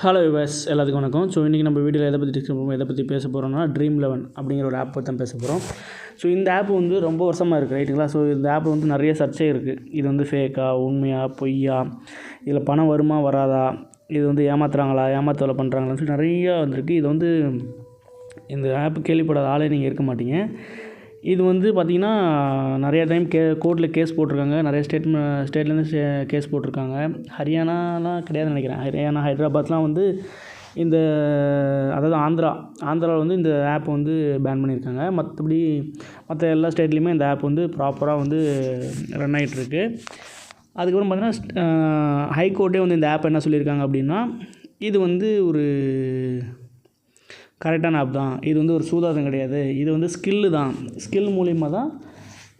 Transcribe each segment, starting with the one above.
Hello viewers எல்லாத்துக்கும் வணக்கம். So இன்றைக்கி நம்ம வீடியோவில் எதை பற்றி டிஸ்கஸ் பண்ணுவோம் எதை பற்றி பேச போகிறோம்னா ட்ரீம் லெவன் அப்படிங்கிற ஒரு ஆப் பற்றி தான் பேச போகிறோம் ஸோ இந்த ஆப் வந்து ரொம்ப வருஷமாக இருக்குது ரைட்டுங்களா ஸோ இந்த ஆப் வந்து நிறைய சர்ச்சை இருக்குது இது வந்து ஃபேக்கா உண்மையா பொய்யா? இதில் பணம் வருமா வராதா? இது வந்து ஏமாத்துறாங்களா ஏமாத்தலை பண்ணுறாங்களான்னு சொல்லி நிறையா வந்திருக்கு. இது வந்து இந்த ஆப் கேள்விப்படாத ஆளே நீங்கள் இருக்க மாட்டீங்க. இது வந்து பார்த்திங்கன்னா நிறைய டைம் கே கோர்ட்டில் கேஸ் போட்டிருக்காங்க. நிறைய ஸ்டேட் ஸ்டேட்லேருந்து கேஸ் போட்டிருக்காங்க. ஹரியானாலாம் கிடையாதுன்னு நினைக்கிறேன். ஹரியானா ஹைதராபாத்லாம் வந்து இந்த அதாவது ஆந்திரா ஆந்திராவில் வந்து இந்த ஆப் வந்து பேன் பண்ணியிருக்காங்க. மற்றபடி மற்ற எல்லா ஸ்டேட்லேயுமே இந்த ஆப் வந்து ப்ராப்பராக வந்து ரன் ஆகிட்டுருக்கு அதுக்கப்புறம் பார்த்தீங்கன்னா ஹைகோர்ட்டே வந்து இந்த ஆப் என்ன சொல்லியிருக்காங்க அப்படின்னா இது வந்து ஒரு கரெக்டான ஆப் தான். இது வந்து ஒரு சூதாட்டம் கிடையாது. இது வந்து ஸ்கில்லு தான். ஸ்கில் மூலிமா தான்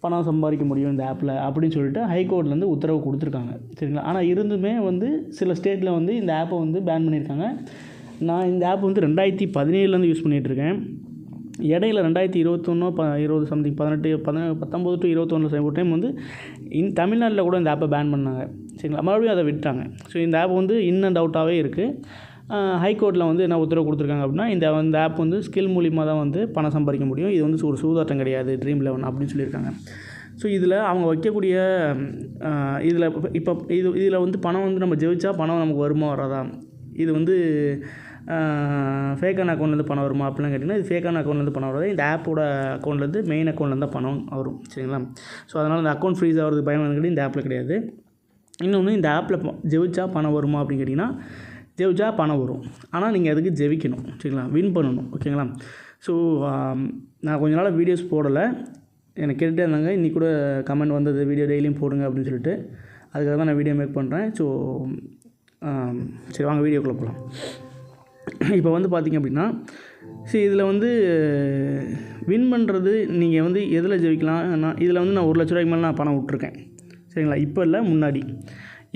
பணம் சம்பாதிக்க முடியும் இந்த ஆப்பில் அப்படின்னு சொல்லிட்டு ஹைகோர்ட்லேருந்து உத்தரவு கொடுத்துருக்காங்க. சரிங்களா? ஆனால் இருந்துமே வந்து சில ஸ்டேட்டில் வந்து இந்த ஆப்பை வந்து பேன் பண்ணியிருக்காங்க. நான் இந்த ஆப் வந்து ரெண்டாயிரத்தி பதினேழுலேருந்து யூஸ் பண்ணிகிட்ருக்கேன் இடையில ரெண்டாயிரத்தி இருபத்தொன்னோ ப இருபது சம்திங் பதினெட்டு பதினே பத்தொம்போது டு இருபத்தொன்னு ஒரு டைம் வந்து இன் தமிழ்நாட்டில் கூட இந்த ஆப்பை பேன் பண்ணாங்க. சரிங்களா? மறுபடியும் அதை விட்டாங்க ஸோ இந்த ஆப் வந்து இன் அண்ட் அவுட்டாகவே இருக்குது ஹைகோர்ட்டில் வந்து என்ன உத்தரவு கொடுத்துருக்காங்க அப்படின்னா இந்த இந்த ஆப் வந்து ஸ்கில் மூலிமா தான் வந்து பணம் சம்பாதிக்க முடியும். இது வந்து ஒரு சூதாட்டம் கிடையாது ட்ரீம் லெவன் அப்படின்னு சொல்லியிருக்காங்க. ஸோ இதில் அவங்க வைக்கக்கூடிய இதில் இப்போ இது இதில் வந்து பணம் வந்து நம்ம ஜெயிச்சா பணம் நமக்கு வருமா வராதா? இது வந்து ஃபேக்கான அக்கௌண்ட்லேருந்து பணம் வருமா? அப்படிலாம் கேட்டிங்கன்னா இது ஃபேக்கான அக்கௌண்ட்லேருந்து பணம் வராது. இந்த ஆப்போட அக்கௌண்ட்லேருந்து மெயின் அக்கௌண்ட்லேருந்து தான் பணம் வரும். சரிங்களா? ஸோ அதனால் இந்த அக்கௌண்ட் ஃப்ரீஸ் ஆகிறது பயம் வந்து இந்த ஆப்பில் கிடையாது. இன்னொன்று இந்த ஆப்பில் ஜெயிச்சா பணம் வருமா அப்படின்னு கேட்டிங்கன்னா ஜெயிச்சா பணம் வரும். ஆனால் நீங்கள் அதுக்கு ஜெயிக்கணும் சரிங்களா? வின் பண்ணணும். ஓகேங்களா ஸோ நான் கொஞ்ச நாளாக வீடியோஸ் போடலை. எனக்கு கேட்டுகிட்டே இருந்தாங்க. இன்றைக்கி கூட கமெண்ட் வந்தது வீடியோ டெய்லியும் போடுங்க அப்படின்னு சொல்லிட்டு. அதுக்காக தான் நான் வீடியோ மேக் பண்ணுறேன் ஸோ சரி வாங்க வீடியோக்குள்ளே போகலாம் இப்போ வந்து பார்த்திங்க அப்படின்னா சரி இதில் வந்து வின் பண்ணுறது நீங்கள் வந்து எதில் ஜெயிக்கலாம் நான் இதில் வந்து நான் ஒரு லட்ச ரூபாய்க்கு மேலே நான் பணம் விட்ருக்கேன் சரிங்களா? இப்போ இல்லை முன்னாடி.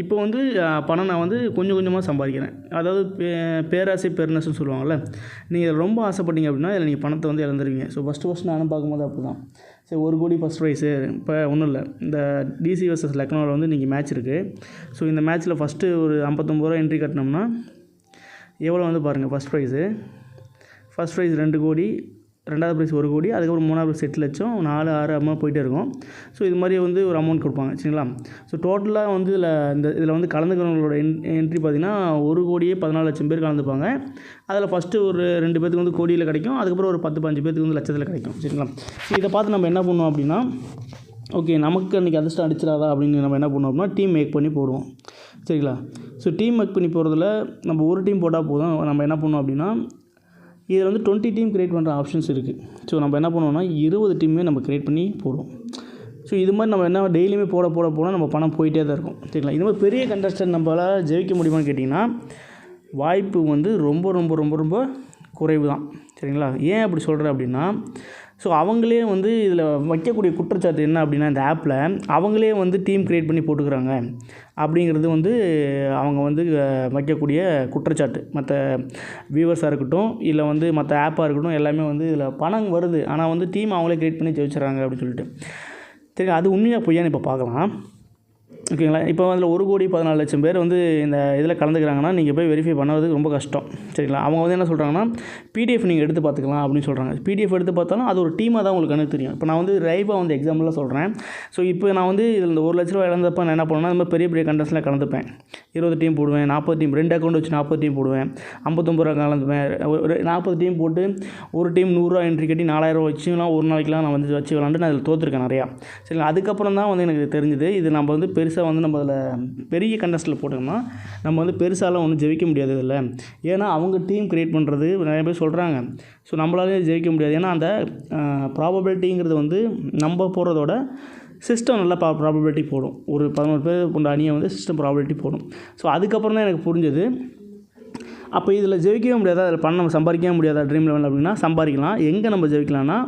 இப்போ வந்து பணம் நான் வந்து கொஞ்சம் கொஞ்சமாக சம்பாதிக்கிறேன். அதாவது பே பேராசை பெருநஷ்டம் சொல்லுவாங்கள்ல நீங்கள் ரொம்ப ஆசைப்பட்டீங்க அப்படின்னா இதில் நீங்கள் பணத்தை வந்து இழந்துருவீங்க. ஸோ ஃபஸ்ட்டு ஃபஸ்ட் நானும் பார்க்கும்போது அப்படி தான் சரி ஒரு கோடி ஃபஸ்ட் ப்ரைஸு இப்போ ஒன்றும் இல்லை. இந்த டிசி வர்சஸ் லக்னோவில் வந்து இன்றைக்கி மேட்ச் இருக்குது ஸோ இந்த மேட்ச்சில் ஃபஸ்ட்டு ஒரு ஐம்பத்தொம்பது ரூபா என்ட்ரி கட்டினோம்னா எவ்வளோ வந்து பாருங்கள் ஃபஸ்ட் ப்ரைஸு ஃபஸ்ட் ப்ரைஸ் ரெண்டு கோடி ரெண்டாவது ப்ரைஸ் ஒரு கோடி அதுக்கப்புறம் மூணாவது ப்ரைஸ் எட்டு லட்சம் நாலு ஆறு அம்மா போயிட்டே இருக்கும். ஸோ இது மாதிரி வந்து ஒரு அமௌண்ட் கொடுப்பாங்க சரிங்களா? ஸோ டோட்டலாக வந்து இதில் இந்த இதில் வந்து கலந்துக்கிறவங்களோட என் என்ட்ரி பார்த்திங்கன்னா ஒரு கோடியே பதினாலு லட்சம் பேர் கலந்துப்பாங்க. அதில் ஃபஸ்ட்டு ஒரு ரெண்டு பேத்துக்கு வந்து கோடியில் கிடைக்கும் அதுக்கப்புறம் ஒரு பத்து பஞ்சு பேத்துக்கு வந்து லட்சத்தில் கிடைக்கும் சரிங்களா? இதை பார்த்து நம்ம என்ன பண்ணுவோம் அப்படின்னா ஓகே நமக்கு அன்றைக்கி அதிர்ஷ்டம் அடிச்சிடாதா அப்படின்னு நம்ம என்ன பண்ணுவோம் அப்படின்னா டீம் மேக் பண்ணி போடுவோம் சரிங்களா? ஸோ டீம் மேக் பண்ணி போகிறதுல நம்ம ஒரு டீம் போட்டால் போதும் நம்ம என்ன பண்ணுவோம் அப்படின்னா இதில் வந்து டுவெண்ட்டி டீம் க்ரியேட் பண்ணுற ஆப்ஷன்ஸ் இருக்குது. ஸோ நம்ம என்ன பண்ணுவோம்னா இருபது டீமே நம்ம க்ரியேட் பண்ணி போடுவோம். ஸோ இது மாதிரி நம்ம என்ன டெய்லியுமே போட போட போனால் நம்ம பணம் போயிட்டே தான் இருக்கும். சரிங்களா? இது மாதிரி பெரிய கண்டஸ்டன்ட் நம்மளால் ஜெயிக்க முடியுமான்னு கேட்டிங்கன்னா வாய்ப்பு வந்து ரொம்ப ரொம்ப ரொம்ப ரொம்ப குறைவு தான். சரிங்களா? ஏன் அப்படி சொல்கிறேன் அப்படின்னா ஸோ அவங்களே வந்து இதில் வைக்கக்கூடிய குற்றச்சாட்டு என்ன அப்படின்னா இந்த ஆப்பில் அவங்களே வந்து டீம் க்ரியேட் பண்ணி போட்டுக்கிறாங்க. அப்படிங்கிறது வந்து அவங்க வந்து வைக்கக்கூடிய குற்றச்சாட்டு. மற்ற வியூவர்ஸாக இருக்கட்டும் இல்லை வந்து மற்ற ஆப்பாக இருக்கட்டும் எல்லாமே வந்து இதில் பணம் வருது. ஆனால் வந்து டீம் அவங்களே க்ரியேட் பண்ணி ஜெயிச்சிடறாங்க அப்படின்னு சொல்லிட்டு. சரி அது உண்மையாக பொய்யான்னு இப்போ பார்க்கலாம். ஓகேங்களா? இப்போ அதில் ஒரு கோடி பதினாலு லட்சம் பேர் வந்து இந்த இதில் கலந்துக்கிறாங்கன்னா நீங்கள் போய் வெரிஃபை பண்ணுறது ரொம்ப கஷ்டம். சரிங்களா? அவங்க வந்து என்ன சொல்கிறாங்கன்னா பிடிஎஃப் நீங்கள் எடுத்து பார்த்துக்கலாம் அப்படின்னு சொல்கிறாங்க பிடிஎஃப் எடுத்து பார்த்தாலும் அது ஒரு டீமாக தான் உங்களுக்கு கணக்கு தெரியும். இப்போ நான் வந்து ரைவாக வந்து எக்ஸாம்பிளாக சொல்கிறேன் ஸோ இப்போ நான் வந்து இதில் இந்த ஒரு லட்ச ரூபா இழந்தப்போ நான் என்ன பண்ணுவேன்னா இந்த மாதிரி பெரிய பெரிய கண்டஸ்ட்டில் கலந்துப்பேன். இருபது டீம் போடுவேன் நாற்பது டீம் ரெண்டு அக்கௌண்ட் வச்சு நாற்பது டீம் போடுவேன். ஐம்பத்தொம்பது ரூபா கலந்துப்பேன். ஒரு நாற்பது டீம் போட்டு ஒரு டீம் நூறுரூவா என்ட்ரி கட்டி நாலாயிரம் வச்சுலாம் ஒரு நாளைக்கெலாம் நான் வந்து வச்சு விளாண்டு நான் இதில் தோற்றுருக்கேன் நிறையா. சரிங்களா? அதுக்கப்புறம் தான் வந்து எனக்கு தெரிஞ்சுது இது நம்ம வந்து பெருசாக பெருசாக வந்து நம்ம அதில் பெரிய கண்டஸ்டில் போட்டோம்னா நம்ம வந்து பெருசாலாம் ஒன்றும் ஜெயிக்க முடியாது இதில் ஏன்னா அவங்க டீம் க்ரியேட் பண்ணுறது நிறைய பேர் சொல்கிறாங்க ஸோ நம்மளாலே ஜெயிக்க முடியாது. ஏன்னா அந்த ப்ராபபிலிட்டிங்கிறது வந்து நம்ம போடுறதோட சிஸ்டம் நல்லா ப்ரா ப்ராபபிலிட்டி போடும். ஒரு பதினோரு பேர் கொண்ட அணியை வந்து சிஸ்டம் ப்ராபபிலிட்டி போடும். ஸோ அதுக்கப்புறம் தான் எனக்கு புரிஞ்சது. அப்போ இதில் ஜெயிக்கவே முடியாதா? அதில் பண்ண நம்ம சம்பாதிக்கவே முடியாதா? ட்ரீம் லெவல் அப்படின்னா சம்பாதிக்கலாம். எங்கே நம்ம ஜெயிக்கலாம்னா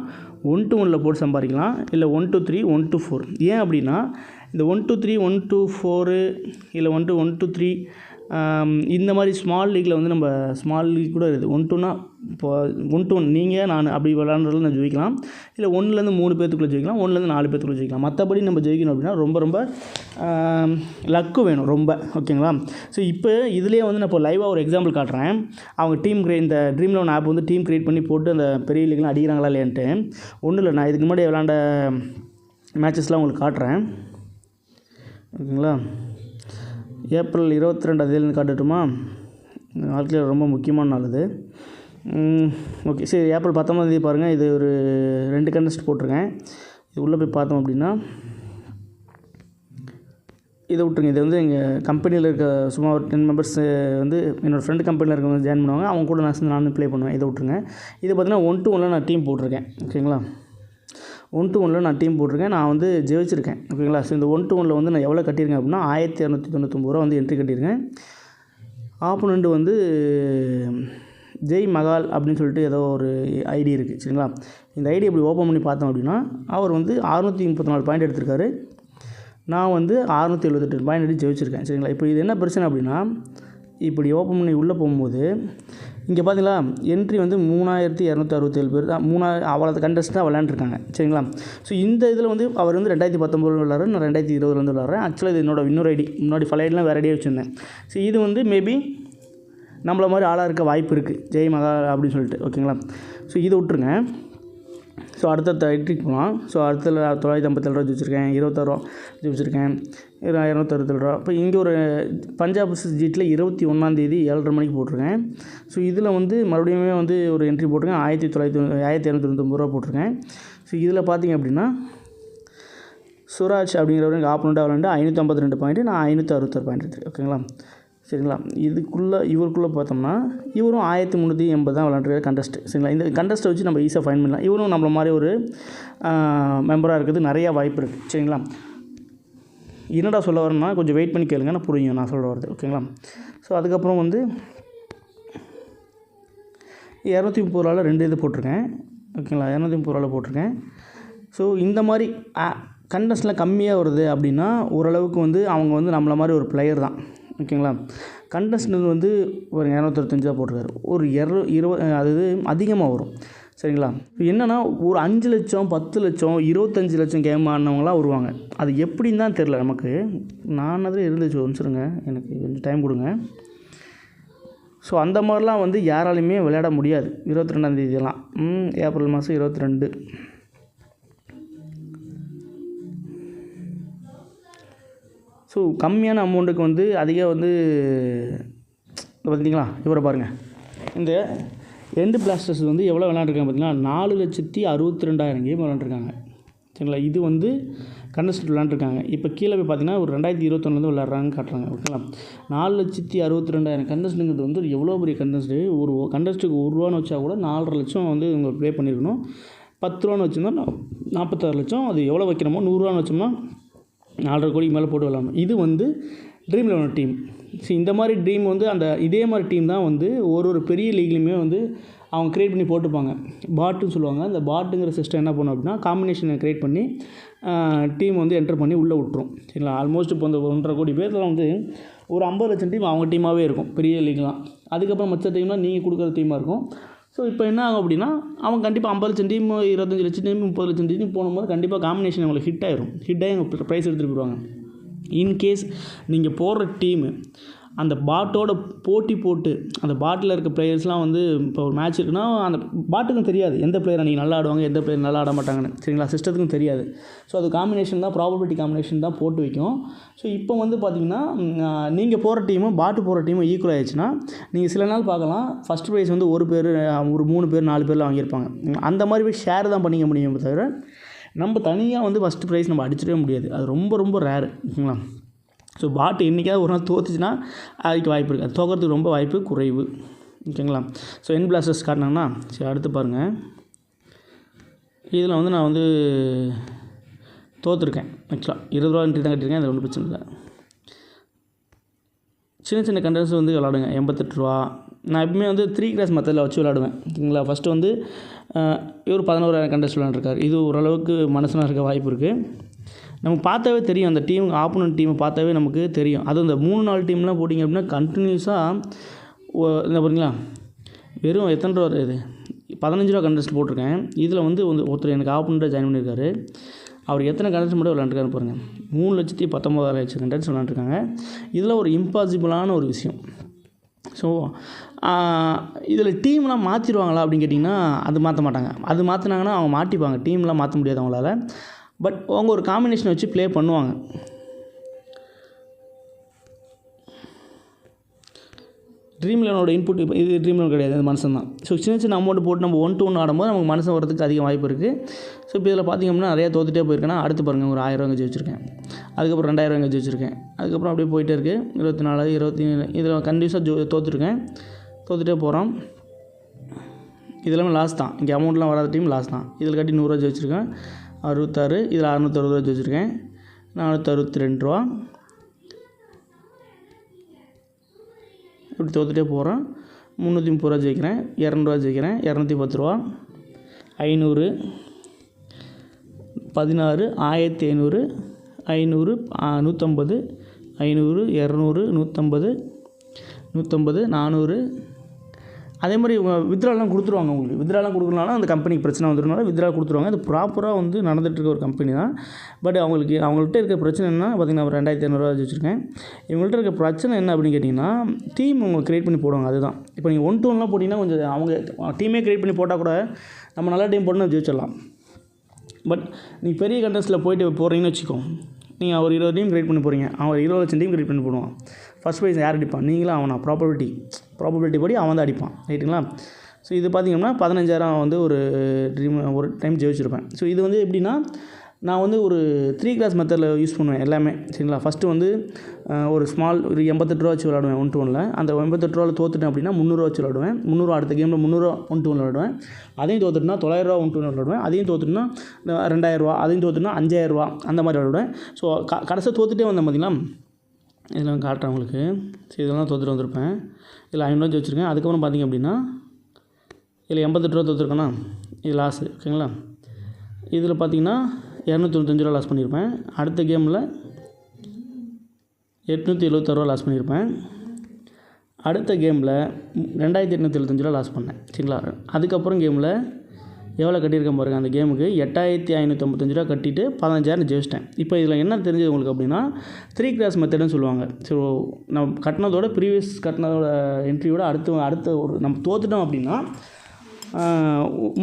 ஒன் டு ஒனில் போட்டு சம்பாதிக்கலாம். இல்லை one two three one two four ஏன் அப்படின்னா இந்த one two three one two four இல்லை one two one two three இந்த மாதிரி ஸ்மால் லீக்கில் வந்து நம்ம ஸ்மால் லீக் கூட இருக்குது. ஒன் டூனா இப்போ ஒன் டூ ஒன் நீங்கள் நான் அப்படி விளாட்றதுல நான் ஜெயிக்கலாம். இல்லை ஒன்றுலேருந்து மூணு பேர்த்துக்குள்ளே ஜெயிக்கலாம். ஒன்றுலேருந்து நாலு பேர்த்துக்குள்ளே ஜெயிக்கலாம். மற்றபடி நம்ம ஜெயிக்கணும் அப்படின்னா ரொம்ப ரொம்ப லக்கு வேணும். ரொம்ப ஓகேங்களா ஸோ இப்போ இதுலேயே வந்து நான் இப்போ லைவாக ஒரு எக்ஸாம்பிள் காட்டுறேன். அவங்க டீம் கிரே இந்த ட்ரீம் லெவன் ஆப் வந்து டீம் க்ரியேட் பண்ணி போட்டு அந்த பெரிய லீக்லாம் அடிக்கிறாங்களா இல்லையான்ட்டு. ஒன்றும் இல்லை நான் இதுக்கு முன்னாடி விளாண்ட மேட்சஸ்லாம் உங்களுக்கு காட்டுறேன். ஓகேங்களா? ஏப்ரல் இருபத்தி ரெண்டாம் தேதியிலேருந்து காட்டட்டுமா வாழ்க்கையில் ரொம்ப முக்கியமான நாள் இது. ஓகே. சரி ஏப்ரல் பத்தொம்பதாம் தேதி பாருங்கள் இது ஒரு ரெண்டு கண்டஸ்ட் போட்டிருக்கேன். இது உள்ளே போய் பார்த்தோம் அப்படின்னா இதை விட்ருங்க இது வந்து எங்கள் கம்பெனியில் இருக்க சும்மா ஒரு டென் மெம்பர்ஸ் வந்து என்னோடய ஃப்ரெண்டு கம்பெனியில் இருக்கவங்க ஜாயின் பண்ணுவாங்க. அவங்க கூட நான் சேர்ந்து நானும் ப்ளே பண்ணுவேன். இதை விட்ருங்க இது பார்த்தீங்கன்னா ஒன் டு ஒனில் நான் டீம் போட்டிருக்கேன். ஓகேங்களா? ஒன் டு ஒனில் நான் டீம் போட்டிருக்கேன். நான் வந்து ஜெயிச்சிருக்கேன். ஓகேங்களா ஸோ இந்த ஒன் டு ஒனில் வந்து நான் எவ்வளோ கட்டியிருக்கேன் அப்படின்னா ஆயிரத்தி இரநூத்தி தொண்ணூத்தொம்பது ரூபா வந்து என்ட்ரி கட்டியிருக்கேன். ஆப்போனண்ட் வந்து ஜெய் மகால் அப்படின்னு சொல்லிட்டு ஏதோ ஒரு ஐடி இருக்குது சரிங்களா? இந்த ஐடி இப்படி ஓப்பன் பண்ணி பார்த்தோம் அப்படின்னா அவர் வந்து அறுநூற்றி முப்பத்தி நாலு பாயிண்ட் எடுத்திருக்காரு. நான் வந்து அறுநூற்றி எழுபத்தெட்டு பாயிண்ட் அடி ஜெயிச்சிருக்கேன். சரிங்களா? இப்போ இது என்ன பிரச்சனை அப்படின்னா இப்படி ஓப்பன் பண்ணி உள்ளே போகும்போது இங்கே பார்த்தீங்களா என்ட்ரி வந்து மூணாயிரத்தி இரநூத்தி அறுபத்தேழு பேர். தான் மூணா அவ்வளோ கண்டஸ்ட் தான் விளையாண்டுருக்காங்க. சரிங்களா? ஸோ இந்த இதில் வந்து அவர் வந்து ரெண்டாயிரத்தி பத்தொம்பது விளாட்றாரு நான் ரெண்டாயிரத்தி இருபதுல வந்து விளாட்றேன். ஆக்சுவலாக இது என்னோட இன்னொரு ஐடி. முன்னாடி பல ஐடிலாம் வேறு ஐடியாக வச்சுருந்தேன். ஸோ இது வந்து மேபி நம்மள மாதிரி ஆளாக இருக்க வாய்ப்பு இருக்குது ஜெய் மகா அப்படின்னு சொல்லிட்டு. ஓகேங்களா? ஸோ இதை விட்ருங்க ஸோ அடுத்த ஐட்ரிக்கு போகலாம் ஸோ அடுத்த தொள்ளாயிரத்தி ஐம்பத்தேழு ரூபா வச்சுருக்கேன் இருபத்தாறு ரூபா வச்சுருக்கேன் இரநூத்தறுபத்தேழு ரூபா. இப்போ இங்கே ஒரு பஞ்சாப் ஜீட்டில் இருபத்தி ஒன்றாந்தேதி ஏழரை மணிக்கு போட்டிருக்கேன். ஸோ இதில் வந்து மறுபடியுமே வந்து ஒரு என்ட்ரி போட்டிருக்கேன். ஆயிரத்தி தொள்ளாயிரத்தி ஆயிரத்தி இரநூத்தி தொண்ணூத்தொம்பது ரூபா போட்டிருக்கேன். ஸோ இதில் பார்த்தீங்க அப்படின்னா சுராஜ் அப்படிங்கிறவர் எனக்கு ஆப்போனண்ட்டாக விளாண்டு ஐநூற்றி ஐம்பத்தி ரெண்டு பாயிண்ட்டு நான் ஐநூற்றி அறுபத்தாறு பாயிண்ட் எடுத்துருக்கேன். ஓகேங்களா சரிங்களா? இதுக்குள்ளே இவருக்குள்ளே பார்த்தோம்னா இவரும் ஆயிரத்தி முந்நூற்றி எண்பது தான் விளாண்டுருக்காரு கண்டஸ்ட் சரிங்களா? இந்த கண்டஸ்ட்டை வச்சு நம்ம ஈஸியாக ஃபைன் பண்ணலாம். இவரும் நம்மள மாதிரி ஒரு மெம்பராக இருக்கிறது நிறையா வாய்ப்பு இருக்குது சரிங்களா? என்னடா சொல்ல வரேன்னா கொஞ்சம் வெயிட் பண்ணி கேளுங்க நான் புரியும் நான் சொல்ல வரது ஓகேங்களா? ஸோ அதுக்கப்புறம் வந்து இரநூத்தி முப்பது ரூபாவில் ரெண்டு இது போட்டிருக்கேன். ஓகேங்களா? இரநூத்தி முப்பது ரூபாவில் போட்டிருக்கேன். ஸோ இந்த மாதிரி கண்டஸ்ட்லாம் கம்மியாக வருது அப்படின்னா ஓரளவுக்கு வந்து அவங்க வந்து நம்மள மாதிரி ஒரு பிளேயர் தான். ஓகேங்களா? கண்டஸ்ட் வந்து ஒரு இரநூத்தறுபத்தஞ்சு தான் போட்டிருக்காரு. ஒரு இரு இருபது அது அதிகமாக வரும். சரிங்களா? இப்போ என்னென்னா ஒரு அஞ்சு லட்சம் பத்து லட்சம் இருபத்தஞ்சி லட்சம் கேம் ஆடினவங்களாம் வருவாங்க. அது எப்படின்னு தான் தெரில நமக்கு. நான் அதில் இருந்துச்சு ஒன்றுருங்க எனக்கு கொஞ்சம் டைம் கொடுங்க. ஸோ அந்த மாதிரிலாம் வந்து யாராலையுமே விளையாட முடியாது. இருபத்தி ரெண்டாந்தேதியெல்லாம் ஏப்ரல் மாதம் இருபத்தி ரெண்டு. ஸோ கம்மியான அமௌண்ட்டுக்கு வந்து அதிக வந்து பார்த்தீங்களா இவரை பாருங்கள் இந்த எண்டு பிளாஸ்டர்ஸ் வந்து எவ்வளோ விளாண்டுருக்காங்க பார்த்தீங்கன்னா நாலு லட்சத்தி அறுபத்தி ரெண்டாயிரம் கேம் விளாண்டுருக்காங்க சரிங்களா இது வந்து கண்டஸ்ட் விளாண்டுருக்காங்க இப்போ கீழே போய் பார்த்தீங்கன்னா ஒரு ரெண்டாயிரத்தி இருபத்தொன்னுலேருந்து விளாட்றாங்கன்னு காட்டுறாங்க ஓகேங்களா? நாலு லட்சத்தி அறுபத்தி ரெண்டாயிரம் கண்டஸ்ட்டுங்கிறது வந்து எவ்வளோ பெரிய கண்டஸ்ட்டு ஒரு கண்டஸ்ட்டுக்கு ஒரு ரூபான்னு வச்சா கூட நாலரை லட்சம் வந்து இவங்க ப்ளே பண்ணியிருக்கணும். பத்து ரூபான்னு வச்சுருந்தா நாற்பத்தாறு லட்சம் அது எவ்வளோ வைக்கிறோமோ நூறுரூவான்னு வச்சோம்னா நாலரை கோடிக்கு மேலே போட்டு விளாடணும். இது வந்து ட்ரீம் லெவன் டீம் ஸோ இந்த மாதிரி ட்ரீம் வந்து அந்த இதே மாதிரி டீம் தான் வந்து ஒரு ஒரு பெரிய லீக்லையுமே வந்து அவங்க க்ரியேட் பண்ணி போட்டுப்பாங்க. பாட்டுன்னு சொல்லுவாங்க. அந்த பாட்டுங்கிற சிஸ்டம் என்ன பண்ணும் அப்படின்னா காம்பினேஷனை க்ரியேட் பண்ணி டீம் வந்து என்டர் பண்ணி உள்ளே விட்ரும் சரிங்களா? ஆல்மோஸ்ட் இப்போ இந்த ஒன்றரை கோடி பேரில் வந்து ஒரு ஐம்பது லட்சம் டீம் அவங்க டீமாகவே இருக்கும். பெரிய லீக்லாம் அதுக்கப்புறம் மற்ற டீம்லாம் நீங்கள் கொடுக்குற டீமாக இருக்கும். ஸோ இப்போ என்ன ஆகும் அப்படின்னா அவன் கண்டிப்பாக ஐம்பது லட்சம் டீம் இருபத்தஞ்சி லட்சம் டீம் முப்பது லட்சம் டீம் போகும்போது கண்டிப்பாக காம்பினேஷன் உங்களுக்கு ஹிட் ஆயிரும். ஹிட் ஆகி அவங்க ப்ரைஸ் எடுத்துகிட்டு போயிடுவாங்க. இன்கேஸ் நீங்கள் போடுற டீமு அந்த பாட்டோட போட்டி போட்டு அந்த பாட்டில் இருக்க பிளேயர்ஸ்லாம் வந்து இப்போ ஒரு மேட்ச் இருக்குன்னா அந்த பாட்டுக்கும் தெரியாது. எந்த பிளேயர் அன்றைக்கி நல்லா ஆடுவாங்க எந்த பிளேயர் நல்லா ஆட மாட்டாங்கன்னு. சரிங்களா? சிஸ்டத்துக்கும் தெரியாது. ஸோ அது காம்பினேஷன் தான் ப்ராபபிலிட்டி காம்பினேஷன் தான் போட்டு வைக்கும். ஸோ இப்போ வந்து பார்த்தீங்கன்னா நீங்கள் போகிற டீமும் பாட்டு போகிற டீமும் ஈக்குவல் ஆயிடுச்சுன்னா நீங்கள் சில நாள் பார்க்கலாம் ஃபஸ்ட் ப்ரைஸ் வந்து ஒரு பேர் ஒரு மூணு பேர் நாலு பேரில் வாங்கியிருப்பாங்க. அந்த மாதிரி போய் ஷேர் தான் பண்ணிக்க முடியும் தவிர நம்ம தனியாக வந்து ஃபஸ்ட் ப்ரைஸ் நம்ம அடிச்சிடவே முடியாது. அது ரொம்ப ரொம்ப ரேரு ஓகேங்களா ஸோ பாட்டு என்றைக்காவது ஒரு நாள் தோத்துச்சுன்னா அதுக்கு வாய்ப்பு இருக்குது தோக்கிறதுக்கு ரொம்ப வாய்ப்பு குறைவு. ஓகேங்களா? ஸோ என் பிளாஸ்டர்ஸ் காட்டினாங்கன்னா சரி அடுத்து பாருங்கள் இதில் வந்து நான் வந்து தோற்றுருக்கேன் ஆக்சுவலாக இருபது ரூபா தான் கட்டியிருக்கேன் அது ஒன்றும் பிரச்சனை இல்லை. சின்ன சின்ன கண்டென்ஸ் வந்து விளாடுங்க எண்பத்தெட்டு ரூபா. நான் எப்பவுமே வந்து த்ரீ கிளாஸ் மெத்தடில் வச்சு விளாடுவேன் ஓகேங்களா? ஃபஸ்ட்டு வந்து இவர் பதினோராயிரம் கண்டெஸ்ட் விளாண்டுருக்கார் இது ஓரளவுக்கு மனசனாக இருக்க வாய்ப்பு இருக்குது நமக்கு பார்த்தாவே தெரியும். அந்த டீம் ஆப்போனன்ட் டீமை பார்த்தாவே நமக்கு தெரியும். அதுவும் இந்த மூணு நாலு டீம்லாம் போட்டிங்க அப்படின்னா கண்டினியூஸாக இந்த பார்த்தீங்களா வெறும் எத்தனை ரூபா இது பதினஞ்சு ரூபா கண்டஸ்ட் போட்டிருக்கேன். இதில் வந்து ஒருத்தர் எனக்கு ஆப்போனண்ட்டாக ஜாயின் பண்ணியிருக்காரு. அவர் எத்தனை கண்டஸ்ட் மட்டும் விளாண்டுருக்காரு பாருங்கள் மூணு லட்சத்தி பத்தொம்பதாயிரம் லட்சம் கண்டஸ்ட் விளாண்டுருக்காங்க இதில் ஒரு இம்பாசிபிளான ஒரு விஷயம். ஸோ இதில் டீம்லாம் மாற்றிடுவாங்களா அப்படின்னு கேட்டிங்கன்னா அது மாற்ற மாட்டாங்க. அது மாற்றினாங்கன்னா அவங்க மாட்டிப்பாங்க. டீம்லாம் மாற்ற முடியாது அவங்களால. பட் அவங்க ஒரு காம்பினேஷன் வச்சு ப்ளே பண்ணுவாங்க. ட்ரீம் லெவனோட இன்புட் இப்போ இது ட்ரீம் லெவன் கிடையாது அது மனுஷன் தான் ஸோ சின்ன சின்ன அமௌண்ட் போட்டு நம்ம ஒன் டு ஒன் ஆடும்போது நமக்கு மனுஷன் வரதுக்கு அதிக வாய்ப்பு இருக்குது ஸோ இப்போ இதில் பார்த்திங்க நிறையா தோத்துட்டே போயிருக்கேன்னா அடுத்து பாருங்கள் ஒரு ஆயிரம் ரூபா வச்சுருக்கேன். அதுக்கப்புறம் ரெண்டாயிரம் கஞ்சி வச்சுருக்கேன். அதுக்கப்புறம் அப்படியே போயிட்டே இருக்குது இருபத்தி நாலு இருபத்தி இதில் கண்டினியூஸாக ஜோ தோற்றுருக்கேன் தோத்துட்டே போகிறோம் இதெல்லாமே லாஸ் தான். இங்கே அமௌண்ட்லாம் வராத டீம் லாஸ் தான். இதில் கட்டி நூறுரூவா வச்சுருக்கேன். அறுபத்தாறு இதில் அறுநூத்தறுபது ரூபா வச்சுருக்கேன். நானூற்றி அறுபத்தி ரெண்டு ரூபா இப்படி தோத்துட்டே போகிறேன் முந்நூற்றி முப்பது ரூபா ஜெயிக்கிறேன். இரநூறுவா ஜெயிக்கிறேன். இரநூத்தி பத்து ரூபா ஐநூறு. பதினாறு ஆயிரத்தி ஐநூறு. ஐநூறு நூற்றம்பது ஐநூறு இரநூறு நூற்றம்பது நூற்றம்பது நானூறு. அதே மாதிரி இவங்க வித்ராலாம் கொடுத்துருவாங்க உங்களுக்கு. வித்ராலாம் கொடுக்கலனாலும் அந்த கம்பெனிக்கு பிரச்சனை வந்துடுனால வித்ரா கொடுத்துருவாங்க. அது ப்ராப்பராக வந்து நடந்துகிட்ருக்க இருக்க ஒரு கம்பெனி தான். பட் அவங்களுக்கு அவங்கள்ட்ட இருக்க பிரச்சனை என்ன பார்த்திங்கன்னா ஒரு ரெண்டாயிரத்தி ஐநூறுரூவா வச்சுருக்கேன். இவங்கள்ட்ட இருக்க பிரச்சனை என்ன அப்படின்னு கேட்டிங்கன்னா டீம் அவங்க க்ரியேட் பண்ணி போடுவாங்க. அதுதான். இப்போ நீங்கள் ஒன் டூ ஒன்லாம் போட்டிங்கன்னா கொஞ்சம் அவங்க டீமே க்ரியேட் பண்ணி போட்டால் கூட நம்ம நல்ல டீம் போட்டு ஜெயிச்சிடலாம். பட் நீ பெரிய கண்டஸ்ட்டில் போயிட்டு போகிறீங்கன்னு வச்சுக்கோ. நீங்கள் ஒரு இருபது டீம் கிரியேட் பண்ணி போகிறீங்க அவன் ஒரு இருபது லட்சம் டீம் கிரியேட் பண்ணி போடுவான். ஃபஸ்ட் ப்ரைஸ் யார் அடிப்பான்? நீங்களும் அவனா? ப்ராப்பர்ட்டி ப்ராபபிலிட்டி படி அவன் தான் அடிப்பான். ரைட்டுங்களா? ஸோ இது பார்த்திங்கன்னா பதினஞ்சாயிரம் வந்து ஒரு ட்ரீம் ஒரு டைம் ஜெயிச்சிருப்பேன். ஸோ இது வந்து எப்படின்னா நான் வந்து ஒரு த்ரீ கிளாஸ் மெத்தடில் யூஸ் பண்ணுவேன் எல்லாமே. சரிங்களா? ஃபஸ்ட்டு வந்து ஒரு ஸ்மால் ஒரு எண்பத்தெட்டு ரூபா வச்சு விளாடுவேன் ஒன் டூ ஒனில் அந்த எண்பத்தெட்டு ரூபாவில் தோத்துட்டேன் அப்படின்னா முந்நூறுவா வச்சு விளாடுவேன் முந்நூறுவா அடுத்த கேமில் முந்நூறுவா ஒன் டூ ஒன் விளாடுவேன் அதையும் தோத்துட்டுனா தொள்ளாயிரரூவா ஒன் டூ ஒன் விளாடுவேன் அதையும் தோத்துட்டுனா ரெண்டாயிரரூவா அதையும் தோத்துட்டுனா அஞ்சாயிரரூவா அந்த மாதிரி விளாடுவேன் ஸோ க கடைசியாக தோத்துட்டே வந்தேன் பார்த்தீங்களா இதெல்லாம் காட்டுறேன் உங்களுக்கு. சரி இதெல்லாம் தொத்துட்டு வந்திருப்பேன். இதில் ஐநூறுவா வச்சுருக்கேன். அதுக்கப்புறம் பார்த்திங்க அப்படின்னா இதில் எண்பத்தெட்டு ரூபா தோற்றுருக்கேன்னா இது லாஸு ஓகேங்களா? இதில் பார்த்தீங்கன்னா இரநூத்தி தொண்ணூத்தஞ்சு ரூபா லாஸ் பண்ணியிருப்பேன். அடுத்த கேமில் எட்நூற்றி எழுபத்தாறுவா லாஸ் பண்ணியிருப்பேன். அடுத்த கேமில் ரெண்டாயிரத்தி எட்நூற்றி எழுபத்தஞ்சு ரூபா லாஸ் பண்ணேன். சரிங்களா? அதுக்கப்புறம் கேமில் எவ்வளோ கட்டியிருக்கேன் பாருங்கள் அந்த கேமுக்கு எட்டாயிரத்தி ஐநூற்றம்பத்தஞ்சு ரூபா கட்டிட்டு பதினஞ்சாயிரம் ஜெயிச்சிட்டேன். இப்போ இதில் என்ன தெரிஞ்சது உங்களுக்கு அப்படின்னா த்ரீ கிளாஸ் மெத்தடுன்னு சொல்லுவாங்க. ஸோ நம்ம கட்டினதோட ப்ரீவியஸ் கட்டினதோட என்ட்ரியோட அடுத்து அடுத்த ஒரு நம்ம தோத்துட்டோம் அப்படின்னா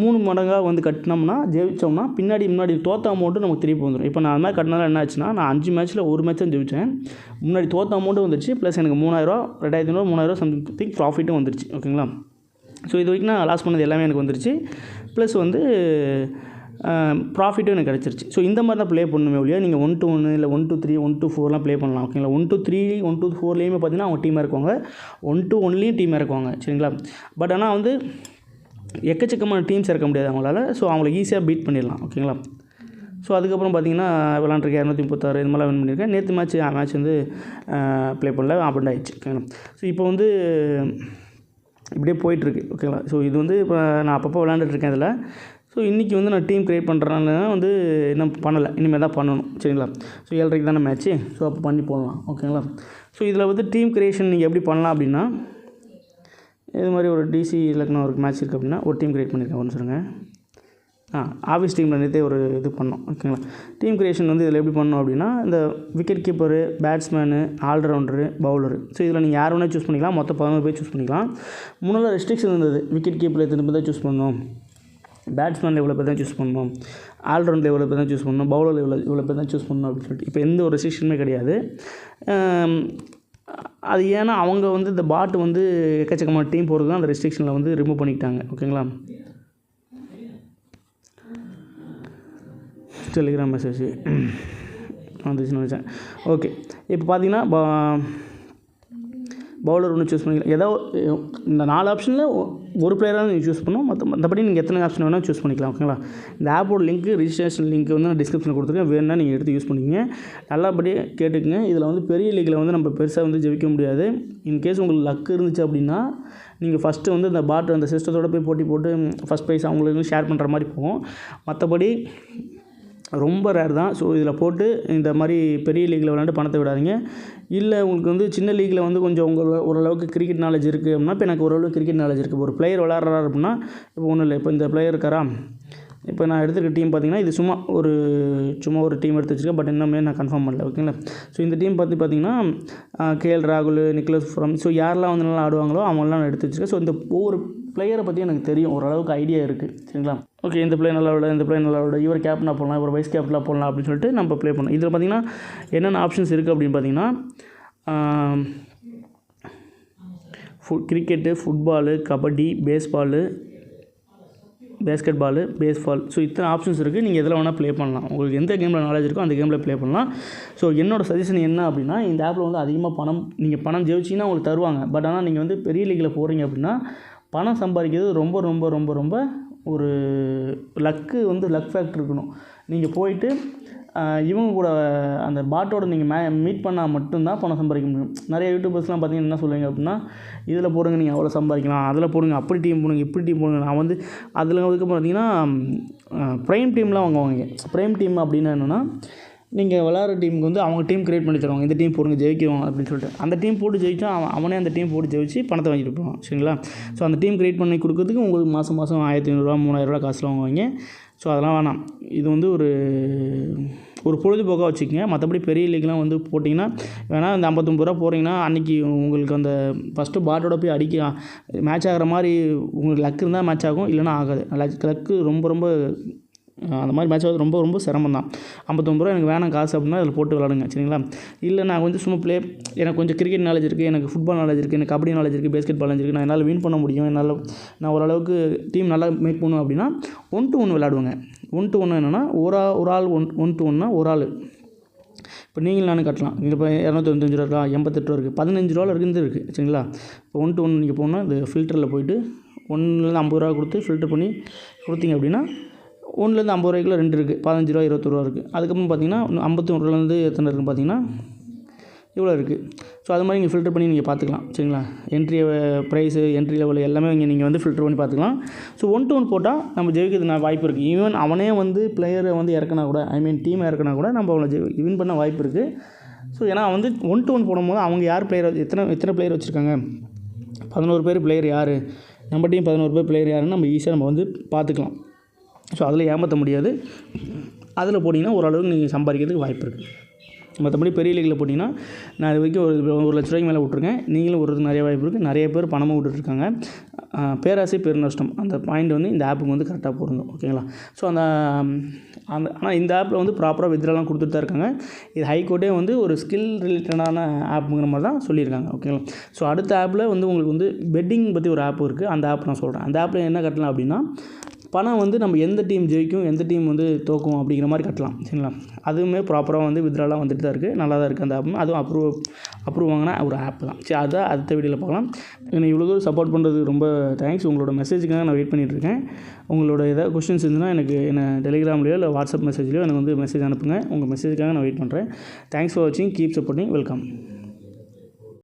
மூணு மடங்காக வந்து கட்டினோம்னா ஜெயித்தோம்னா பின்னாடி முன்னாடி தோற்ற அமௌண்ட்டு நமக்கு திருப்பி வந்துடும் இப்போ நான் அது மாதிரி கட்டினால என்ன ஆச்சுன்னா நான் அஞ்சு மேட்ச்சில் ஒரு மேட்ச் தான் ஜெயித்தேன் முன்னாடி தோற்ற அமௌண்ட்டும் வந்துருச்சு ப்ளஸ் எனக்கு மூணாயிரரூவா ரெண்டாயிரத்தி ஐநூறு மூணாயிரரூவா சம்திங் ப்ராஃபிட்டும் வந்துருச்சு. ஓகேங்களா? ஸோ இது வரைக்கும் நான் லாஸ் பண்ணது எல்லாமே எனக்கு வந்துருச்சு. ப்ளஸ் வந்து ப்ராஃபிட்டும் எனக்கு கிடச்சிருச்சு. ஸோ இந்த மாதிரி தான் ப்ளே பண்ணுமே ஒழியா நீங்கள் ஒன் டூ ஒன்று இல்லை one two three one two ஃபோர்லாம் play பண்ணலாம் ஓகேங்களா one two three one two ஃபோர்லேயுமே பார்த்தீங்கன்னா அவங்க டீமாக இருக்குவாங்க ஒன் டூ ஒன்லேயும் டீமாக இருக்குவாங்க சரிங்களா? பட் ஆனால் வந்து எக்கச்சக்கமான டீம்ஸ் இறக்க முடியாது அவங்களால. ஸோ அவங்களை ஈஸியாக பீட் பண்ணிடலாம் ஓகேங்களா ஸோ அதுக்கப்புறம் பார்த்தீங்கன்னா விளாண்டுருக்கேன் இரநூத்தி முப்பத்தாறு இது மாதிரிலாம் வின் பண்ணியிருக்கேன். நேற்று மேட்ச் மேட்ச் வந்து ப்ளே பண்ணல ஆப்பண்ட் ஆயிடுச்சு ஓகேங்களா ஸோ இப்போ வந்து இப்படியே போயிட்டுருக்கு ஓகேங்களா ஸோ இது வந்து இப்போ நான் அப்பப்போ விளாண்டுட்ருக்கேன் இதில். ஸோ இன்றைக்கி வந்து நான் டீம் க்ரியேட் பண்ணுறேன்னு வந்து இன்னும் பண்ணலை. இனிமேல் தான் பண்ணணும் சரிங்களா? ஸோ ஏழரைக்கு தானே மேட்ச்சு ஸோ அப்போ பண்ணி போடலாம் ஓகேங்களா ஸோ இதில் வந்து டீம் க்ரியேஷன் நீங்கள் எப்படி பண்ணலாம் அப்படின்னா இது மாதிரி ஒரு டிசி இலக்கணம் ஒரு மேட்ச் இருக்குது அப்படின்னா ஒரு டீம் க்ரியேட் பண்ணியிருக்கேன் ஒன்று சொல்லுங்கள் ஆஃபீஸ் டீமில் நேற்றே ஒரு இது பண்ணோம் ஓகேங்களா டீம் கிரியேஷன் வந்து இதில் எப்படி பண்ணோம் அப்படின்னா இந்த wicket keeper batsman all rounder bowler so இதில் நீங்கள் யார் வேணால் சூஸ் பண்ணிக்கலாம் மொத்தம் பதினோரு பேர் சூஸ் பண்ணிக்கலாம். முன்னால் ரெஸ்ட்ரிக்ஷன் இருந்தது. விக்கெட் கீப்பரில் எத்தனை பேர் தான் சூஸ் பண்ணணும் பேட்ஸ்மேனில் இவ்வளோ பேர் தான் சூஸ் பண்ணணும் ஆல்ரவுண்டில் இவ்வளோ பேர் தான் சூஸ் பண்ணணும் பவுலரில் இவ்வளோ இவ்வளோ பேர் தான் சூஸ் பண்ணணும் அப்படின்னு சொல்லிட்டு. இப்போ எந்த ஒரு ரெஸ்ட்ரிக்ஷனுமே கிடையாது. அது ஏன்னா அவங்க வந்து இந்த பாட்டு வந்து எக்கச்சக்கமான டீம் போகிறது தான் அந்த ரெஸ்ட்ரிக்ஷனில் வந்து ரிமூவ் பண்ணிக்கிட்டாங்க ஓகேங்களா டெலிகிராம் மெசேஜ் வந்துச்சுன்னு நினச்சேன். ஓகே இப்போ பார்த்தீங்கன்னா பவுலர் ஒன்று சூஸ் பண்ணிக்கலாம். ஏதோ இந்த நாலு ஆப்ஷனில் ஒரு பிளேயராக நீங்கள் சூஸ் பண்ணணும். மற்ற மற்றபடி நீங்கள் எத்தனை ஆப்ஷன் வேணால் சூஸ் பண்ணிக்கலாம் ஓகேங்களா இந்த ஆப்போட லிங்க்கு ரிஜிஸ்ட்ரேஷன் லிங்க் வந்து நான் டிஸ்கிரிப்ஷனில் கொடுத்துருக்கேன். வேணும்னா நீங்கள் எடுத்து யூஸ் பண்ணிக்கங்க. நல்லபடியாக கேட்டுக்கோங்க. இதில் வந்து பெரிய லீக்கில் வந்து நம்ம பெருசாக வந்து ஜெயிக்க முடியாது. இன்கேஸ் உங்களுக்கு லக் இருந்துச்சு அப்படின்னா நீங்கள் ஃபஸ்ட்டு வந்து இந்த பாட்டு அந்த சிஸ்டத்தோடு போய் போட்டி போட்டு ஃபஸ்ட் ப்ரைஸ் அவங்களுக்கு ஷேர் பண்ணுற மாதிரி போகும். மற்றபடி ரொம்ப ரேர் தான். ஸோ இதில் போட்டு இந்த மாதிரி பெரிய லீக்கில் விளாண்டு பணத்தை விடாதீங்க. இல்லை உங்களுக்கு வந்து சின்ன லீக்கில் வந்து கொஞ்சம் உங்கள் ஓரளவுக்கு கிரிக்கெட் நாலேஜ் இருக்குது அப்படின்னா இப்போ எனக்கு ஓரளவுக்கு கிரிக்கெட் நாலேஜ் இருக்குது ஒரு பிளேயர் விளாட்றாரு அப்படின்னா இப்போ ஒன்றும் இல்லை. இப்போ இந்த பிளேயர் இருக்காரா? இப்போ நான் எடுத்துருக்க டீம் பார்த்தீங்கன்னா இது சும்மா ஒரு சும்மா ஒரு டீம் எடுத்து வச்சுருக்கேன். பட் இன்னுமே நான் கன்ஃபார்ம் பண்ணல ஓகேங்களா ஸோ இந்த டீம் பார்த்து பார்த்தீங்கன்னா கேஎல் ராகுல் நிக்லஸ் ஃப்ரம் ஸோ யாரெல்லாம் வந்து நல்லா ஆடுவாங்களோ அவங்களாம் நான் எடுத்து வச்சுருக்கேன். ஸோ இந்த ஒவ்வொரு பிளேயரை பற்றி எனக்கு தெரியும். ஓரளவுக்கு ஐடியா இருக்குது சரிங்களா? ஓகே இந்த பிளே நல்லா விட இந்த பிளே நல்லா விட இவர் கேப்டனாக போடலாம் இவர் வைஸ் கேப்டனாக போடலாம் அப்படின்னு சொல்லிட்டு நம்ம ப்ளே பண்ணோம். இதில் பார்த்தீங்கன்னா என்னென்ன ஆப்ஷன்ஸ் இருக்குது அப்படின்னு பார்த்தீங்கன்னா ஃபு cricket football kabaddi baseball basketball baseball so இத்தனை ஆப்ஷன்ஸ் இருக்குது நீங்கள் எதில் வேணால் ப்ளே பண்ணலாம். உங்களுக்கு எந்த கேமில் நாலேஜ் இருக்கோ அந்த கேமில் ப்ளே பண்ணலாம். ஸோ என்னோட சஜஷன் என்ன அப்படின்னா இந்த ஆப்பில் வந்து அதிகமாக பணம் நீங்கள் பணம் ஜெயிச்சிங்கன்னா உங்களுக்கு தருவாங்க. பட் ஆனால் நீங்கள் வந்து பெரிய லீக்கில் போகிறீங்க அப்படின்னா பணம் சம்பாதிக்கிறது ரொம்ப ரொம்ப ரொம்ப ரொம்ப ஒரு லக்கு வந்து லக் ஃபேக்டர் இருக்கணும். நீங்கள் போயிட்டு இவங்க கூட அந்த பாட்டோட நீங்கள் மே மீட் பண்ணால் மட்டும்தான் பணம் சம்பாதிக்க முடியும். நிறைய யூடியூபர்ஸ்லாம் பார்த்தீங்கன்னா என்ன சொல்லுவீங்க அப்படின்னா இதில் போடுங்க நீங்கள் அவ்வளோ சம்பாதிக்கலாம். அதில் போடுங்க அப்படி டீம் போடுங்க இப்படி டீம் போடுங்க. நான் வந்து அதில் அதுக்கு பார்த்தீங்கன்னா ப்ரைம் டீம்லாம் வாங்குவாங்க. ப்ரைம் டீம் அப்படின்னா என்னென்னா நீங்கள் விளாட்ற டீமுக்கு வந்து அவங்க டீம் க்ரியேட் பண்ணி தருவாங்க. இந்த டீம் போடுங்க ஜெயிக்கும் அப்படின்னு சொல்லிட்டு. அந்த டீம் போட்டு ஜெயிச்சா அவன் அவனே அந்த டீம் போட்டு ஜெயிச்சு பணத்தை வாங்கிட்டு போவான். சரிங்களா? ஸோ அந்த டீம் கிரியேட் பண்ணி கொடுக்கறதுக்கு உங்களுக்கு மாதம் மாதம் ஆயிரத்தி ஐநூறுரூவா மூணாயிரரூவா காசுலாம் வாங்குவாங்க. ஸோ அதெல்லாம் வேணாம். இது வந்து ஒரு ஒரு பொழுதுபோக்காக வச்சுக்கோங்க. மற்றபடி பெரிய லீக்லாம் வந்து போட்டிங்கன்னா வேணால் இந்த ஐம்பத்தொம்பது ரூபா போகிறீங்கன்னா அன்றைக்கி உங்களுக்கு அந்த ஃபஸ்ட்டு பாட்டோட போய் அடிக்க மேட்ச் ஆகிற மாதிரி உங்களுக்கு லக் இருந்தால் மேட்ச் ஆகும். இல்லைன்னா ஆகாது. லக் லக்கு ரொம்ப ரொம்ப அந்த மாதிரி மேட்ச் ஆகுது. ரொம்ப ரொம்ப சிரமம் தான் ஐம்பத்தொம்பது ரூபா எனக்கு வேணாம் காசு அப்படின்னா அதில் போட்டு விளாடுங்க சரிங்களா? இல்லை நான் கொஞ்சம் சும்மா ப்ளே எனக்கு கொஞ்சம் கிரிக்கெட் நாலேஜ் இருக்குது எனக்கு ஃபுட்பால் நாலேஜ் இருக்குது எனக்கு கபடி நாலேஜ் இருக்குது பேஸ்கெட் பால் நாலேஜ் இருக்குது நான் என்னால் வின் பண்ண முடியும் என்னால் நான் ஓரளவுக்கு டீம் நல்லா மேக் பண்ணுவேன் அப்படின்னா ஒன் டு ஒன்று விளாடுவேங்க ஒன் டு ஒன்று என்னென்னா ஒரு ஒரு ஆள் ஒன் ஒன் டு ஒன்னா ஒரு ஆள். இப்போ நீங்கள் நானும் கட்டலாம். இங்கே இப்போ இரநூத்தொஞ்சு ரூபா இருக்கா? எண்பத்தெட்டு ரூபா இருக்குது பதினஞ்சு ரூபாவில் இருக்குது இருக்குது சரிங்களா? இப்போ ஒன் டு ஒன் நீங்கள் போனால் இந்த ஃபில்டரில் போயிட்டு ஒன்றுலேருந்து ஐம்பது ரூபா கொடுத்து ஃபில்டர் பண்ணி கொடுத்தீங்க அப்படின்னா ஒன்றுலேருந்து ஐம்பது ரூபாய்க்குள்ள ரெண்டு இருக்குது பதினஞ்சு ரூபா இருபத்தொரு ரூபா இருக்குது அதுக்கப்புறம் பார்த்தீங்கன்னா ஐம்பத்தி ஒன்றுலேருந்து எத்தனை இருக்குன்னு பார்த்தீங்கன்னா இவ்வளோ இருக்குது ஸோ அது மாதிரி நீங்கள் ஃபில்டர் பண்ணி நீங்கள் பார்த்துக்கலாம் சரிங்களா? என்ட்ரி ப்ரைஸு என்ட்ரி லெவல் எல்லாமே இங்கே நீங்கள் வந்து ஃபில்டர் பண்ணி பார்த்துக்கலாம் ஸோ ஒன் டு ஒன் போட்டால் நம்ம ஜெயிக்கிறதுக்கு நான் வாய்ப்பு இருக்குது ஈவன் அவனே வந்து பிளேயரை வந்து இறக்கினா கூட ஐ மீன் டீமை இறக்குனா கூட நம்ம அவனை வின் பண்ண வாய்ப்பு இருக்குது ஸோ ஏன்னா வந்து ஒன் டு ஒன் போடும்போது அவங்க யார் பிளேயர் எத்தனை எத்தனை பிளேயர் வச்சுருக்காங்க? பதினோரு பேர் பிளேயர் யார்? நம்ம டீம் பதினோரு பேர் பிளேயர் யாருன்னு நம்ம ஈஸியாக நம்ம வந்து பார்த்துக்கலாம் ஸோ அதில் ஏமாற்ற முடியாது. அதில் போட்டிங்கன்னா ஓரளவுக்கு நீங்கள் சம்பாதிக்கிறதுக்கு வாய்ப்பு இருக்குது மற்றபடி பெரிய லீக்கில் போட்டிங்கன்னா நான் இது வரைக்கும் ஒரு ஒரு லட்ச ரூபாய்க்கு மேலே விட்ருக்கேன் நீங்களும் ஒரு நிறைய வாய்ப்பு இருக்குது நிறைய பேர் பணமும் விட்டுட்ருக்காங்க. பேராசை பெருநஷ்டம். அந்த பாயிண்ட் வந்து இந்த ஆப்புக்கு வந்து கரெக்டாக பொருந்தும் ஓகேங்களா ஸோ அந்த அந்த ஆனால் இந்த ஆப்பில் வந்து ப்ராப்பராக வித்ராலாம் கொடுத்துட்டு தான் இருக்காங்க. இது ஹைகோர்ட்டே வந்து ஒரு ஸ்கில் ரிலேட்டடான ஆப்புங்கிற மாதிரி தான் சொல்லியிருக்காங்க. ஓகேங்களா ஸோ அடுத்த ஆப்பில் வந்து உங்களுக்கு வந்து பெட்டிங் பற்றி ஒரு ஆப் இருக்குது அந்த ஆப் நான் சொல்கிறேன் அந்த ஆப்பில் என்ன கட்டலாம் அப்படின்னா பணம் வந்து நம்ம எந்த டீம் ஜெயிக்கும் எந்த டீம் வந்து தோக்கும் அப்படிங்கிற மாதிரி கட்டலாம் சரிங்களா? அதுவுமே ப்ராப்பராக வந்து வித்ராலாம் வந்துட்டு தான் இருக்குது நல்லா தான் இருக்குது அந்த ஆப் அதுவும் அப்ரூவ் அப்ரூவ் வாங்கினா ஒரு ஆப் தான். சரி அதான் அடுத்த வீடியோவில் பார்க்கலாம். என்னை இவ்வளோ தூரம் சப்போர்ட் பண்ணுறது ரொம்ப தேங்க்ஸ் உங்களோட மெசேஜுக்காக நான் வெயிட் பண்ணிகிட்டு இருக்கேன். உங்களோட ஏதாவது கொஸ்டின்ஸ் இருந்ததுன்னா எனக்கு என்ன டெலிகிராம்லையோ இல்லை வாட்ஸ்அப் மெசேஜ்லையோ எனக்கு வந்து மெசேஜ் அனுப்புங்க. உங்கள் மெசேஜுக்காக நான் வெயிட் பண்ணுறேன் தேங்க்ஸ் ஃபார் வாட்சிங் கீப் சப்போர்ட்டிங் வெல்கம்